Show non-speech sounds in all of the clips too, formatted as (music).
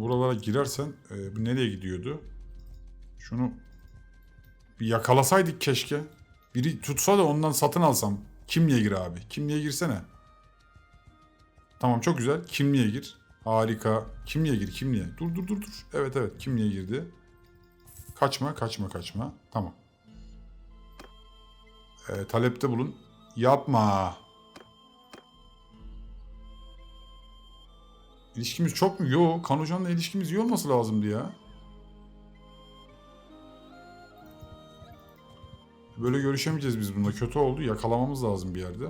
Buralara girersen e, bu nereye gidiyordu? Şunu bir yakalasaydık keşke. Biri tutsa da ondan satın alsam. Kimliğe gir abi. Kimliğe girsene. Tamam çok güzel. Kimliğe gir. Harika. Kimliğe gir kimliğe. Dur dur dur dur. Evet evet kimliğe girdi. Kaçma kaçma kaçma. Tamam. Ee, talepte bulun. Yapma. İlişkimiz çok mu? Yok. Kanucan'la ilişkimiz iyi olması lazımdı ya. Böyle görüşemeyeceğiz biz bunda. Kötü oldu. Yakalamamız lazım bir yerde.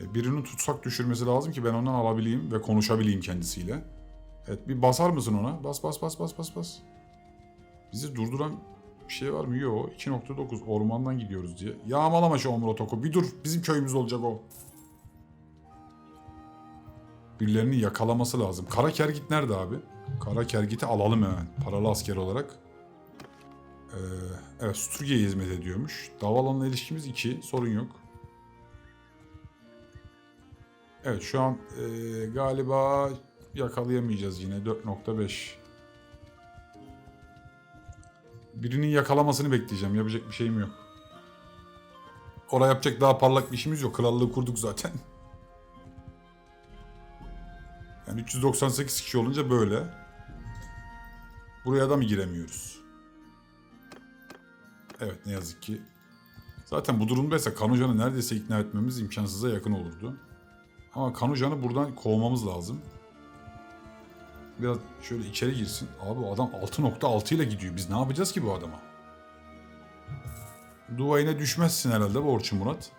E, Birini tutsak düşürmesi lazım ki ben ondan alabileyim ve konuşabileyim kendisiyle. Evet bir basar mısın ona? Bas bas bas bas bas bas. Bizi durduran bir şey var mı? Yok. 2.9 ormandan gidiyoruz diye. Yağmalama şu Omrotoku. Bir dur. Bizim köyümüz olacak o. Birilerini yakalaması lazım. Kara Kergit nerede abi? Kara Kergit'i alalım hemen. Paralı asker olarak. Ee, evet Sturge'ye hizmet ediyormuş. Davalan'la ilişkimiz 2. Sorun yok. Evet şu an e, galiba yakalayamayacağız yine 4.5. Birinin yakalamasını bekleyeceğim. Yapacak bir şeyim yok. Oraya yapacak daha parlak bir işimiz yok. Krallığı kurduk zaten. Yani 398 kişi olunca böyle. Buraya da mı giremiyoruz? Evet ne yazık ki. Zaten bu durumdaysa Kanucan'ı neredeyse ikna etmemiz imkansıza yakın olurdu. Ama Kanucan'ı buradan kovmamız lazım. Biraz şöyle içeri girsin. Abi adam 6.6 ile gidiyor. Biz ne yapacağız ki bu adama? Duvayına düşmezsin herhalde Borçu Murat.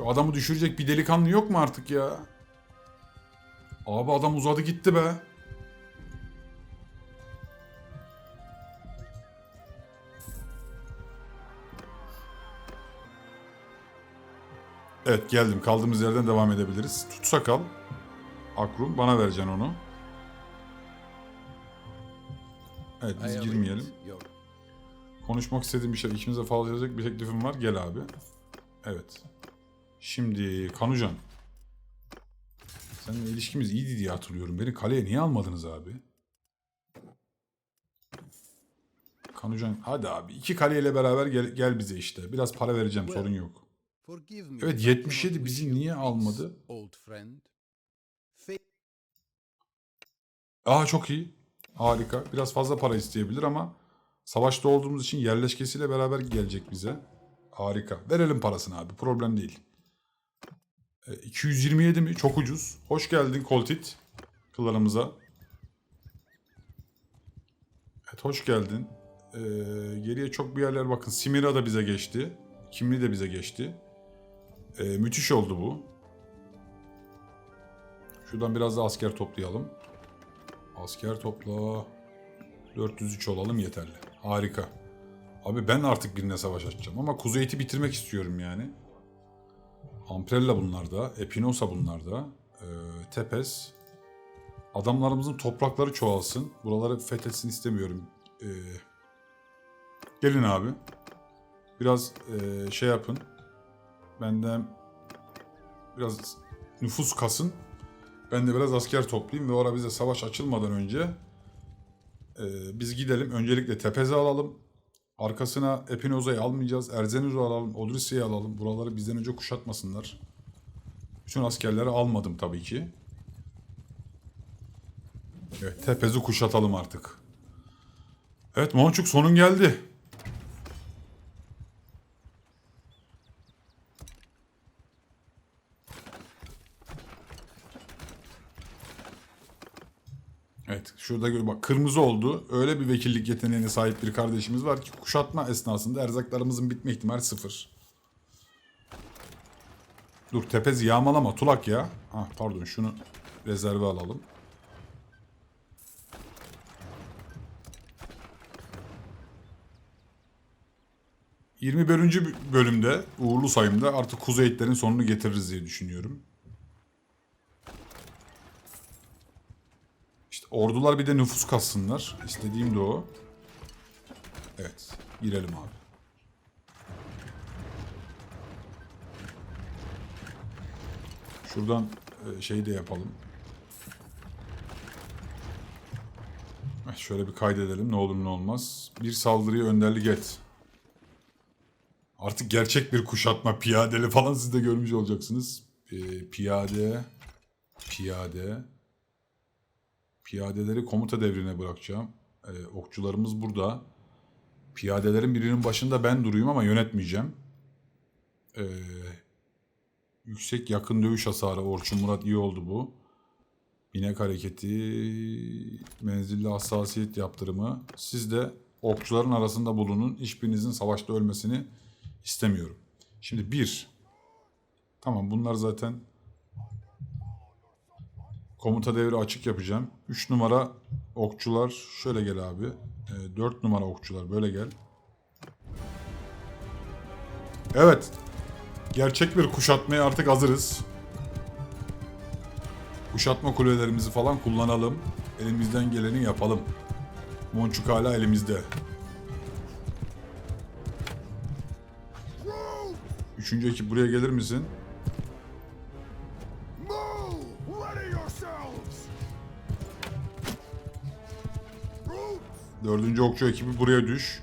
Şu adamı düşürecek bir delikanlı yok mu artık ya? Abi adam uzadı gitti be. Evet geldim. Kaldığımız yerden devam edebiliriz. Tutsak al. Akrum bana vereceksin onu. Evet biz girmeyelim. Konuşmak istediğim bir şey, ikimize fazlayacak bir teklifim var. Gel abi. Evet. Şimdi Kanucan. Seninle ilişkimiz iyiydi diye hatırlıyorum. Beni kaleye niye almadınız abi? Kanucan hadi abi. iki kaleyle beraber gel, gel bize işte. Biraz para vereceğim sorun yok. Evet, if I 77 cannot bizi niye almadı? Aa çok iyi. Harika. Biraz fazla para isteyebilir ama savaşta olduğumuz için yerleşkesiyle beraber gelecek bize. Harika. Verelim parasını abi. Problem değil. E, 227 mi? Çok ucuz. Hoş geldin Koltit. Kıllarımıza. Evet hoş geldin. E, geriye çok bir yerler bakın. Simira da bize geçti. Kimli de bize geçti. E, müthiş oldu bu. Şuradan biraz da asker toplayalım. Asker topla. 403 olalım yeterli. Harika. Abi ben artık birine savaş açacağım ama Kuzeyt'i bitirmek istiyorum yani. Amprella bunlar da. Epinosa bunlar da. Ee, Tepes. Adamlarımızın toprakları çoğalsın. Buraları fethetsin istemiyorum. Ee, gelin abi. Biraz ee, şey yapın. Benden biraz nüfus kasın. Ben de biraz asker toplayayım ve orada bize savaş açılmadan önce e, biz gidelim. Öncelikle Tepez'i alalım. Arkasına Epinoza'yı almayacağız. Erzenur'u alalım. Odrisiye'yi alalım. Buraları bizden önce kuşatmasınlar. Bütün askerleri almadım tabii ki. Evet Tepez'i kuşatalım artık. Evet Monçuk sonun geldi. Evet şurada bak kırmızı oldu. Öyle bir vekillik yeteneğine sahip bir kardeşimiz var ki kuşatma esnasında erzaklarımızın bitme ihtimali sıfır. Dur tepezi yağmalama tulak ya. Ah pardon şunu rezerve alalım. ...21. bölümde uğurlu sayımda artık Kuzeyitlerin sonunu getiririz diye düşünüyorum. Ordular bir de nüfus kassınlar. İstediğim de o. Evet. Girelim abi. Şuradan e, şey de yapalım. Şöyle bir kaydedelim ne olur ne olmaz. Bir saldırıya önderlik et. Artık gerçek bir kuşatma piyadeli falan siz de görmüş olacaksınız. Ee, piyade, piyade, piyadeleri komuta devrine bırakacağım. Ee, okçularımız burada. Piyadelerin birinin başında ben duruyum ama yönetmeyeceğim. Ee, yüksek yakın dövüş hasarı Orçun Murat iyi oldu bu. Binek hareketi, menzilli hassasiyet yaptırımı. Siz de okçuların arasında bulunun. Hiçbirinizin savaşta ölmesini istemiyorum. Şimdi bir. Tamam bunlar zaten komuta devri açık yapacağım. 3 numara okçular şöyle gel abi. 4 numara okçular böyle gel. Evet. Gerçek bir kuşatmaya artık hazırız. Kuşatma kulelerimizi falan kullanalım. Elimizden geleni yapalım. Monçuk hala elimizde. Üçüncü ekip buraya gelir misin? Dördüncü okçu ekibi buraya düş.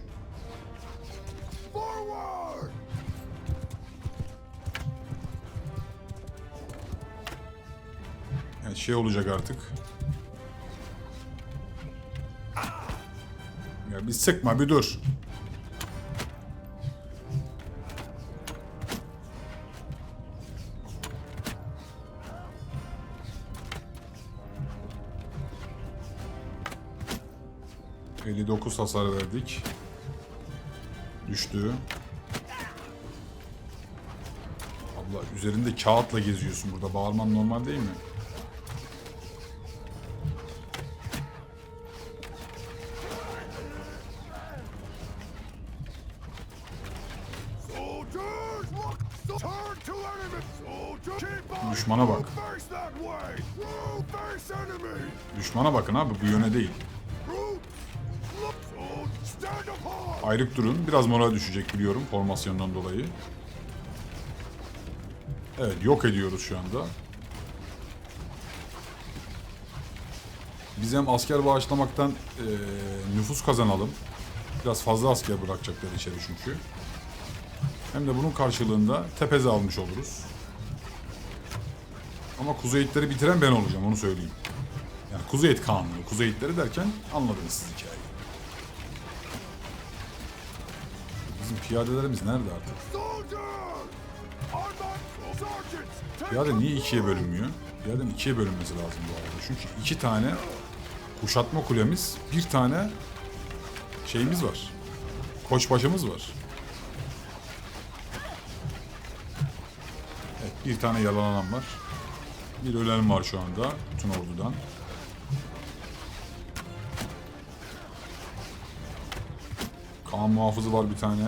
Yani şey olacak artık. Ya bir sıkma bir dur. ...59 hasar verdik. Düştü. Abla üzerinde kağıtla geziyorsun burada. Bağırman normal değil mi? Düşmana bak. Düşmana bakın abi bu yöne değil. Ayrık durun. Biraz moral düşecek biliyorum formasyondan dolayı. Evet yok ediyoruz şu anda. Biz hem asker bağışlamaktan eee, nüfus kazanalım. Biraz fazla asker bırakacaklar içeri çünkü. Hem de bunun karşılığında tepeze almış oluruz. Ama kuzeyitleri bitiren ben olacağım onu söyleyeyim. Yani kuzeyit kanunu. Kuzeyitleri derken anladınız siz hikayeyi. Bizim piyadelerimiz nerede artık? Piyade niye ikiye bölünmüyor? Piyadenin ikiye bölünmesi lazım bu arada. Çünkü iki tane kuşatma kulemiz, bir tane şeyimiz var. Koçbaşımız var. Evet, bir tane yalananan var. Bir ölen var şu anda bütün ordudan. Kaan muhafızı var bir tane.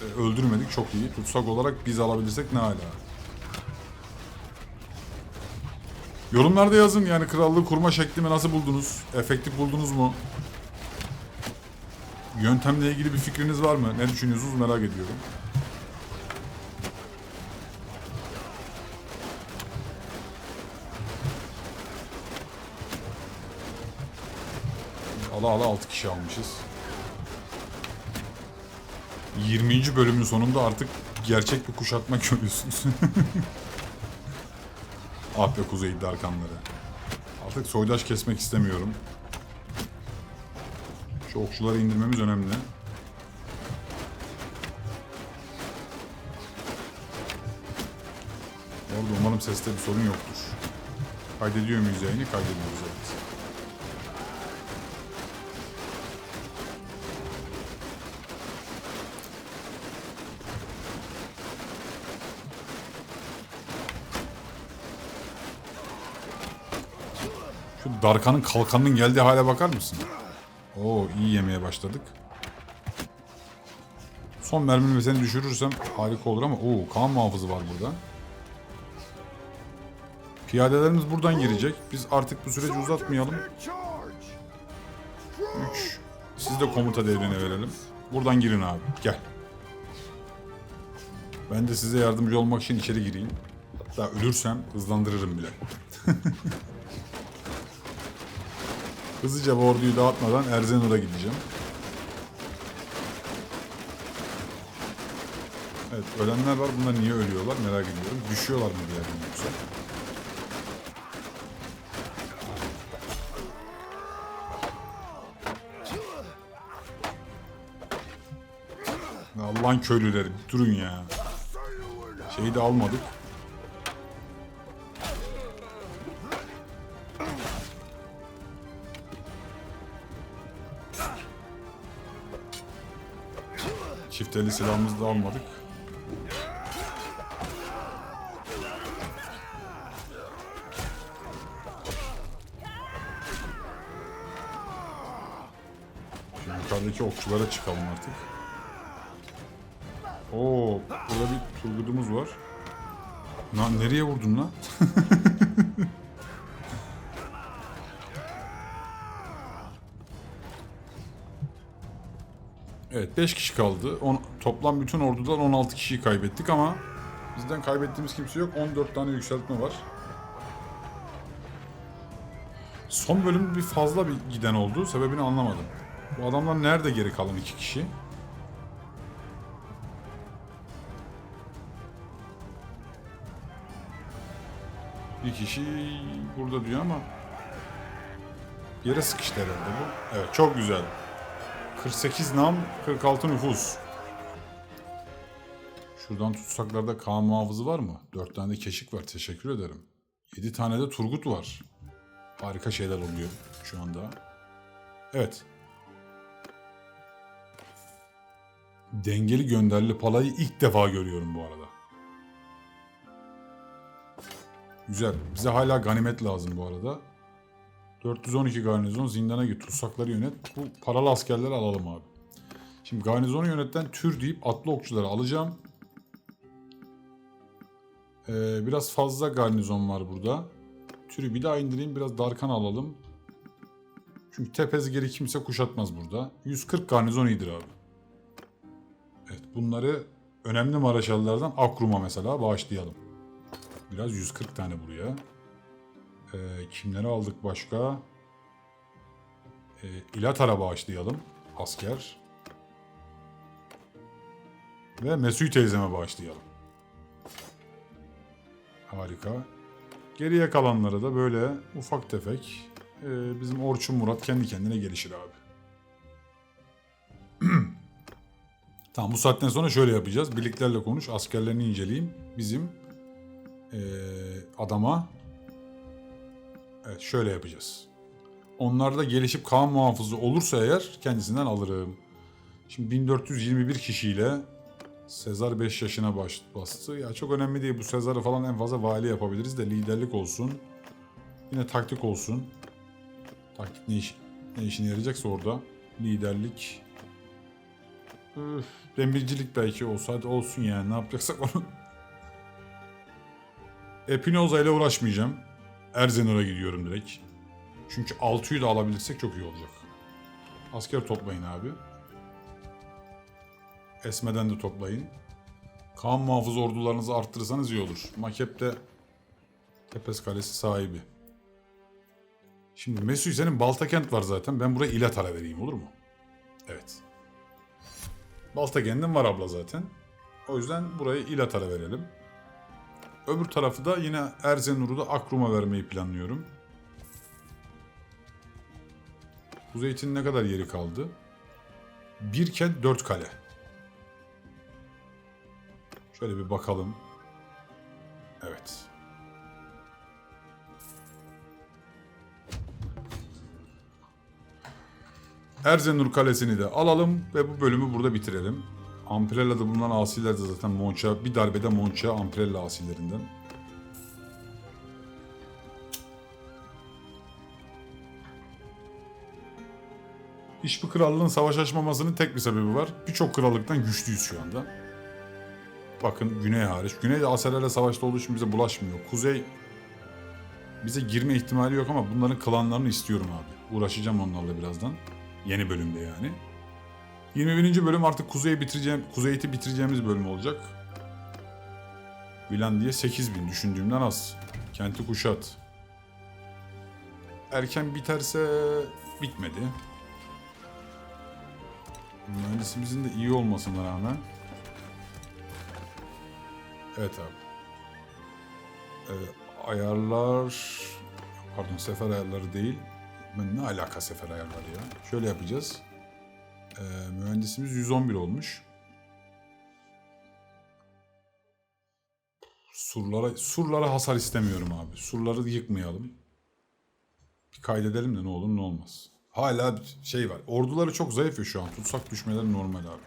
E, öldürmedik çok iyi. Tutsak olarak biz alabilirsek ne hala. Yorumlarda yazın yani krallığı kurma şeklimi nasıl buldunuz? Efektif buldunuz mu? Yöntemle ilgili bir fikriniz var mı? Ne düşünüyorsunuz merak ediyorum. Ala ala 6 kişi almışız. 20. bölümün sonunda artık gerçek bir kuşatma görüyorsunuz. (laughs) ah be Kuzey Darkanları. Artık soydaş kesmek istemiyorum. Şu okçuları indirmemiz önemli. Orada umarım seste bir sorun yoktur. Kaydediyor muyuz yayını? Kaydediyoruz evet. Darkan'ın kalkanının geldiği hale bakar mısın? Oo iyi yemeye başladık. Son mermimi seni düşürürsem harika olur ama oo kan muhafızı var burada. Piyadelerimiz buradan girecek. Biz artık bu süreci uzatmayalım. in charge! 3. Siz de komuta devrine verelim. Buradan girin abi. Gel. Ben de size yardımcı olmak için içeri gireyim. Hatta ölürsem hızlandırırım bile. (laughs) Hızlıca bu orduyu dağıtmadan Erzenur'a gideceğim. Evet ölenler var. Bunlar niye ölüyorlar merak ediyorum. Düşüyorlar mı bir yerden yoksa? Allah'ın köylüleri durun ya. Şeyi de almadık. Çifteli silahımızı da almadık. Şimdi yukarıdaki okçulara çıkalım artık. Oo, burada bir turgudumuz var. Lan nereye vurdun lan? (laughs) evet 5 kişi kaldı. On, toplam bütün ordudan 16 kişiyi kaybettik ama bizden kaybettiğimiz kimse yok. 14 tane yükseltme var. Son bölüm bir fazla bir giden oldu. Sebebini anlamadım. Bu adamlar nerede geri kalan iki kişi? Bir kişi burada diyor ama yere sıkıştı herhalde bu. Evet çok güzel. 48 nam 46 nüfus. Şuradan tutsaklarda Kaan muhafızı var mı? 4 tane de keşik var teşekkür ederim. 7 tane de Turgut var. Harika şeyler oluyor şu anda. Evet. Dengeli gönderli palayı ilk defa görüyorum bu arada. Güzel. Bize hala ganimet lazım bu arada. 412 garnizon zindana git. Tutsakları yönet. Bu paralı askerleri alalım abi. Şimdi garnizonu yönetten tür deyip atlı okçuları alacağım. Ee, biraz fazla garnizon var burada. Türü bir daha indireyim. Biraz Darkan alalım. Çünkü tepezi geri kimse kuşatmaz burada. 140 garnizon iyidir abi. Evet bunları önemli maraşallardan Akrum'a mesela bağışlayalım. Biraz 140 tane buraya. Ee, kimleri aldık başka? Ee, İlatar'a bağışlayalım. Asker. Ve Mesut teyzeme bağışlayalım. Harika. Geriye kalanları da böyle ufak tefek e, bizim Orçun Murat kendi kendine gelişir abi. (clears throat) tamam bu saatten sonra şöyle yapacağız. Birliklerle konuş, askerlerini inceleyeyim. Bizim e, adama evet şöyle yapacağız. Onlar da gelişip Kaan muhafızı olursa eğer kendisinden alırım. Şimdi 1421 kişiyle Sezar 5 yaşına baş, bastı. Ya çok önemli değil. Bu Sezar'ı falan en fazla vali yapabiliriz de liderlik olsun. Yine taktik olsun. Taktik ne, iş, ne işine yarayacaksa orada. Liderlik. Üf, demircilik belki olsa hadi olsun yani ne yapacaksak onu. Epinoza ile uğraşmayacağım. Erzenur'a gidiyorum direkt. Çünkü 6'yı da alabilirsek çok iyi olacak. Asker toplayın abi. Esme'den de toplayın. Kaan muhafız ordularınızı arttırırsanız iyi olur. Makep de Tepes Kalesi sahibi. Şimdi Mesuy senin Baltakent var zaten. Ben buraya İlatar'a vereyim olur mu? Evet. Baltakent'in var abla zaten. O yüzden burayı İlatar'a verelim. Öbür tarafı da yine Erzenur'u da Akrum'a vermeyi planlıyorum. Kuzeytin ne kadar yeri kaldı? Bir kent dört kale. Şöyle bir bakalım. Evet. Erzenur Kalesi'ni de alalım ve bu bölümü burada bitirelim. Amprella'da bulunan asiler de zaten Monça, bir darbede Monça Amprella asillerinden. Hiçbir krallığın savaş açmamasının tek bir sebebi var. Birçok krallıktan güçlüyüz şu anda. Bakın Güney hariç. Güney de Aserlerle savaşta olduğu için bize bulaşmıyor. Kuzey bize girme ihtimali yok ama bunların klanlarını istiyorum abi. Uğraşacağım onlarla birazdan. Yeni bölümde yani. 21. bölüm artık kuzeyi bitireceğim, kuzeyiti bitireceğimiz bölüm olacak. Finlandiya 8000 düşündüğümden az. Kenti kuşat. Erken biterse bitmedi. Mühendisimizin de iyi olmasına rağmen. Evet abi. Ee, ayarlar... Pardon sefer ayarları değil. Ben ne alaka sefer ayarları ya? Şöyle yapacağız. Ee, mühendisimiz 111 olmuş. Surlara, surlara hasar istemiyorum abi. Surları yıkmayalım. Bir kaydedelim de ne olur ne olmaz. Hala bir şey var. Orduları çok zayıf ya şu an. Tutsak düşmeleri normal abi.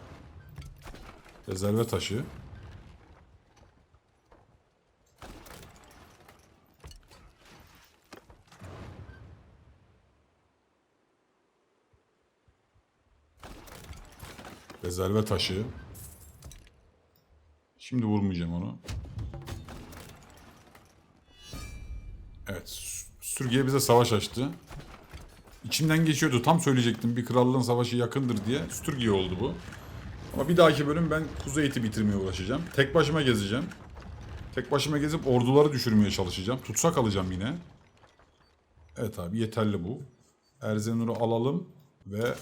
Rezerve taşı. Rezerve taşı. Şimdi vurmayacağım onu. Evet. Sü- Sürgiye bize savaş açtı. İçimden geçiyordu. Tam söyleyecektim bir krallığın savaşı yakındır diye. Sürgiye oldu bu. Ama bir dahaki bölüm ben Kuzey Eti bitirmeye uğraşacağım. Tek başıma gezeceğim. Tek başıma gezip orduları düşürmeye çalışacağım. Tutsak alacağım yine. Evet abi yeterli bu. Erzenur'u alalım ve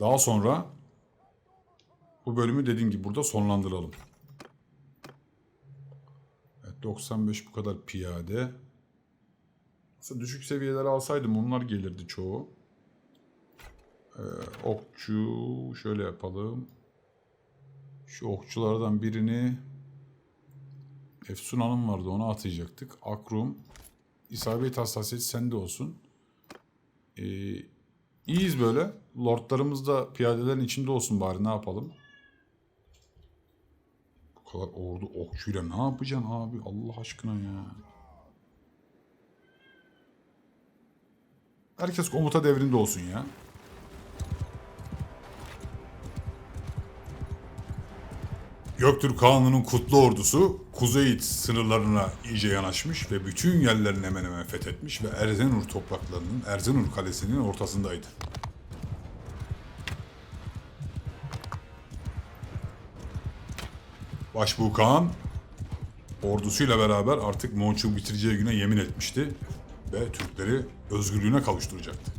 daha sonra bu bölümü dediğim gibi burada sonlandıralım. Evet 95 bu kadar piyade. Aslında düşük seviyeleri alsaydım onlar gelirdi çoğu. Ee, okçu şöyle yapalım. Şu okçulardan birini Efsun Hanım vardı onu atayacaktık. Akrum İsabet hassasiyeti sende olsun. Ee, iyiyiz böyle. Lordlarımız da piyadelerin içinde olsun bari ne yapalım. Bu kadar ordu okçuyla ne yapacaksın abi Allah aşkına ya. Herkes komuta devrinde olsun ya. Göktürk Kanunun kutlu ordusu Kuzey sınırlarına iyice yanaşmış ve bütün yerlerini hemen hemen fethetmiş ve Erzenur topraklarının Erzenur Kalesi'nin ortasındaydı. Başbuğ ordusuyla beraber artık Monçuk'u bitireceği güne yemin etmişti ve Türkleri özgürlüğüne kavuşturacaktı.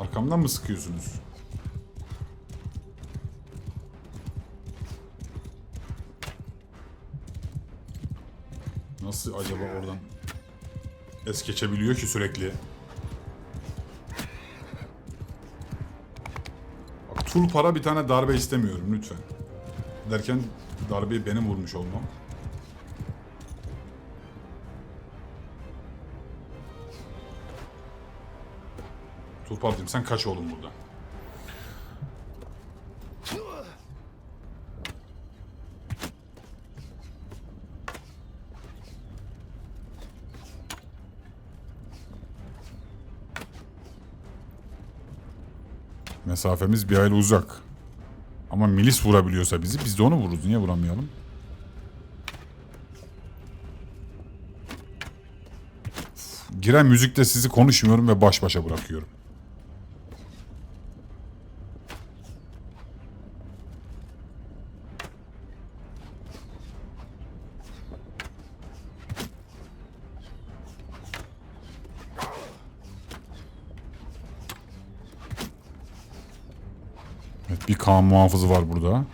Arkamdan mı sıkıyorsunuz? Nasıl acaba oradan es geçebiliyor ki sürekli? Bak, tul para bir tane darbe istemiyorum lütfen. Derken darbeyi benim vurmuş olmam. Tulpar diyeyim sen kaç oğlum buradan. Mesafemiz bir hayli uzak. Ama milis vurabiliyorsa bizi biz de onu vururuz. Niye vuramayalım? Giren müzikte sizi konuşmuyorum ve baş başa bırakıyorum. Evet bir Kaan muhafızı var burada.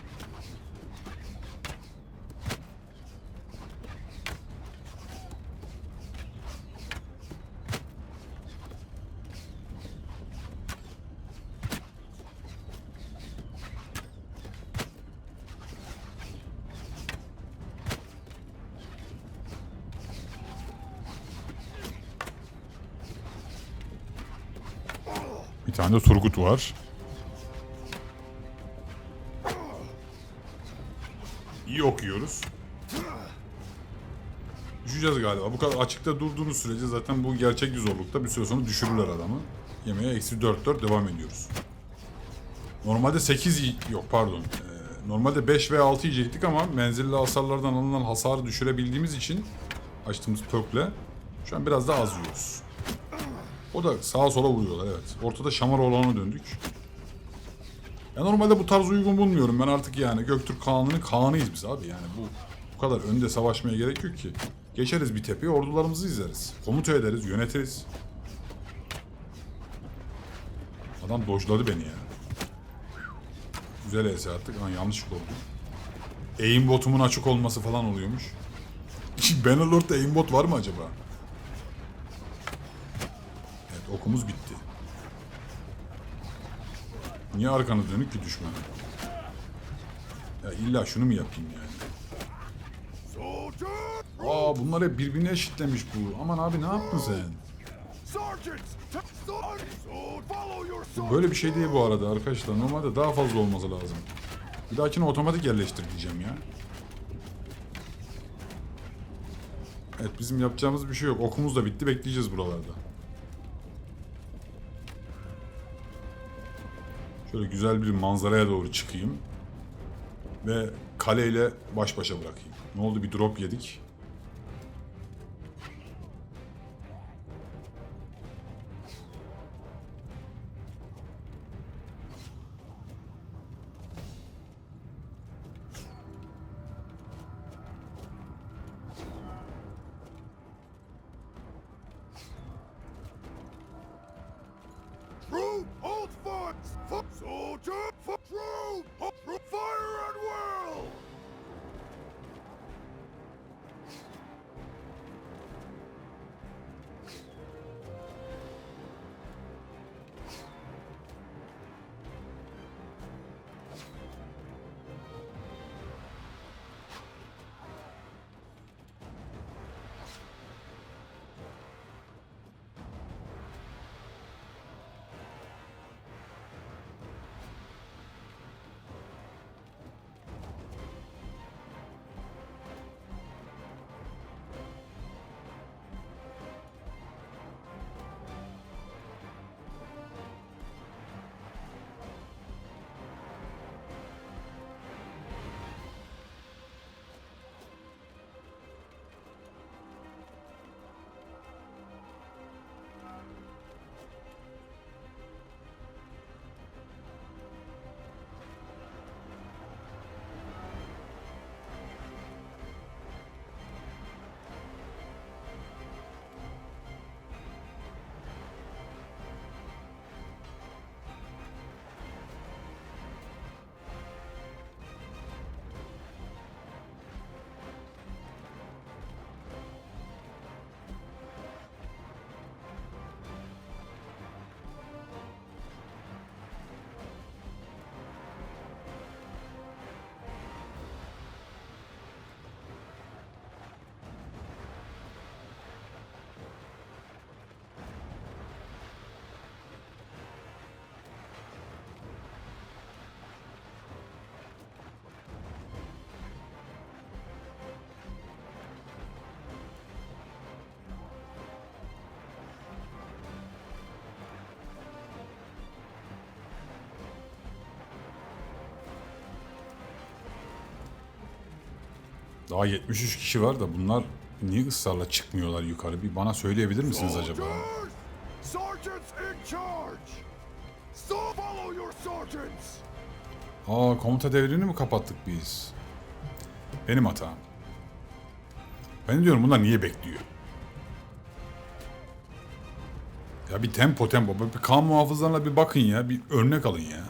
Bir tane de Turgut var. İyi okuyoruz. Düşeceğiz galiba. Bu kadar açıkta durduğunuz sürece zaten bu gerçek bir zorlukta bir süre sonra düşürürler adamı. Yemeğe eksi 4-4 devam ediyoruz. Normalde 8 y- yok pardon. Ee, normalde 5 veya 6 yiyecektik ama menzilli hasarlardan alınan hasarı düşürebildiğimiz için açtığımız perkle şu an biraz daha az yiyoruz. O da sağa sola vuruyorlar evet. Ortada şamar olana döndük. Ya normalde bu tarz uygun bulmuyorum ben artık yani Göktürk Kağan'ının Kağan'ıyız biz abi yani bu bu kadar önde savaşmaya gerek yok ki. Geçeriz bir tepeye ordularımızı izleriz. Komuta ederiz, yönetiriz. Adam dojladı beni ya. Güzel ES attık ama yanlışlıkla oldu. Aimbotumun açık olması falan oluyormuş. (laughs) Bannerlord'da aimbot var mı acaba? Evet okumuz bitti. Niye arkanı dönük ki düşman? Ya illa şunu mu yapayım yani? Aa bunlar hep birbirine eşitlemiş bu. Aman abi ne yaptın sen? Böyle bir şey değil bu arada arkadaşlar. Normalde daha fazla olması lazım. Bir dahakine otomatik yerleştir diyeceğim ya. Evet bizim yapacağımız bir şey yok. Okumuz da bitti. Bekleyeceğiz buralarda. Şöyle güzel bir manzaraya doğru çıkayım. Ve kaleyle baş başa bırakayım. Ne oldu bir drop yedik. Soldier! Daha 73 kişi var da bunlar niye ısrarla çıkmıyorlar yukarı? Bir bana söyleyebilir misiniz acaba? Aa komuta devrini mi kapattık biz? Benim hatam. Ben diyorum bunlar niye bekliyor? Ya bir tempo tempo. Bir kan muhafızlarına bir bakın ya. Bir örnek alın ya.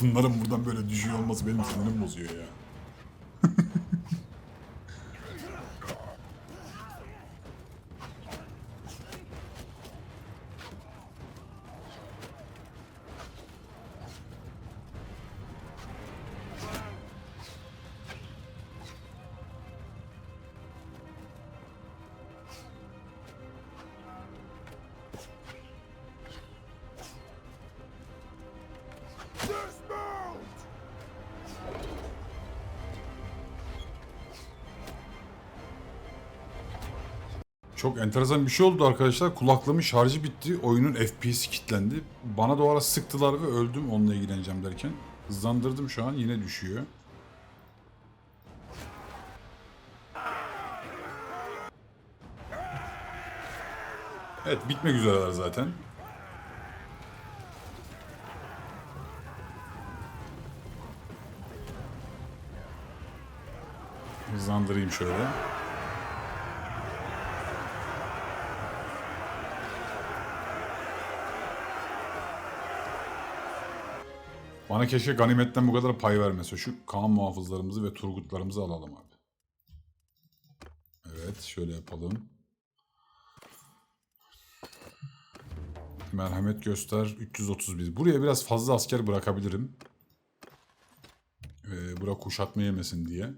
Bunların buradan böyle düşüyor olması benim sinirimi bozuyor ya. Çok enteresan bir şey oldu arkadaşlar. Kulaklığımın şarjı bitti. Oyunun FPS'i kilitlendi. Bana doğru sıktılar ve öldüm onunla ilgileneceğim derken. Hızlandırdım şu an yine düşüyor. Evet bitmek üzereler zaten. Hızlandırayım şöyle. Bana keşke ganimetten bu kadar pay vermese. Şu Kaan muhafızlarımızı ve Turgutlarımızı alalım abi. Evet şöyle yapalım. Merhamet göster 331. Buraya biraz fazla asker bırakabilirim. Ee, bura kuşatma yemesin diye.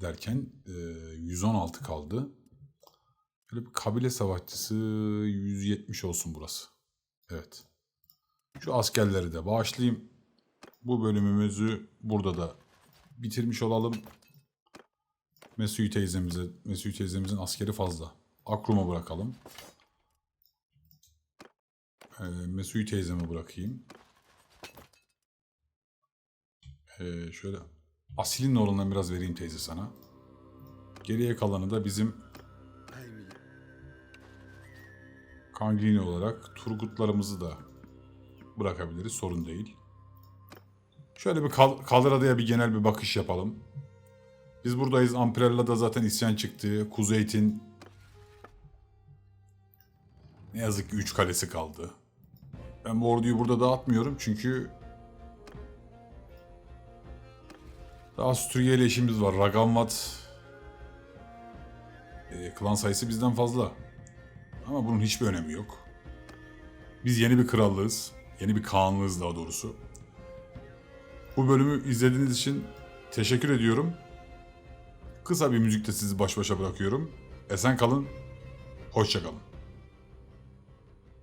Derken e, 116 kaldı. Böyle bir kabile savaşçısı 170 olsun burası. Evet. Şu askerleri de bağışlayayım. Bu bölümümüzü burada da bitirmiş olalım. Mesut teyzemize, Mesut teyzemizin askeri fazla. Akrum'a bırakalım. Ee, Mesut teyzeme bırakayım. Ee, şöyle Asil'in oğlundan biraz vereyim teyze sana. Geriye kalanı da bizim Amy. Kangrini olarak Turgutlarımızı da bırakabiliriz. Sorun değil. Şöyle bir Kal Kaldıra'da bir genel bir bakış yapalım. Biz buradayız. Amprella'da zaten isyan çıktı. Kuzeyt'in ne yazık ki 3 kalesi kaldı. Ben bu orduyu burada dağıtmıyorum çünkü daha Suriye ile işimiz var. Ragamvat e, klan sayısı bizden fazla. Ama bunun hiçbir önemi yok. Biz yeni bir krallığız. Yeni bir kağanlığız daha doğrusu. Bu bölümü izlediğiniz için teşekkür ediyorum. Kısa bir müzikte sizi baş başa bırakıyorum. Esen kalın. Hoşça kalın.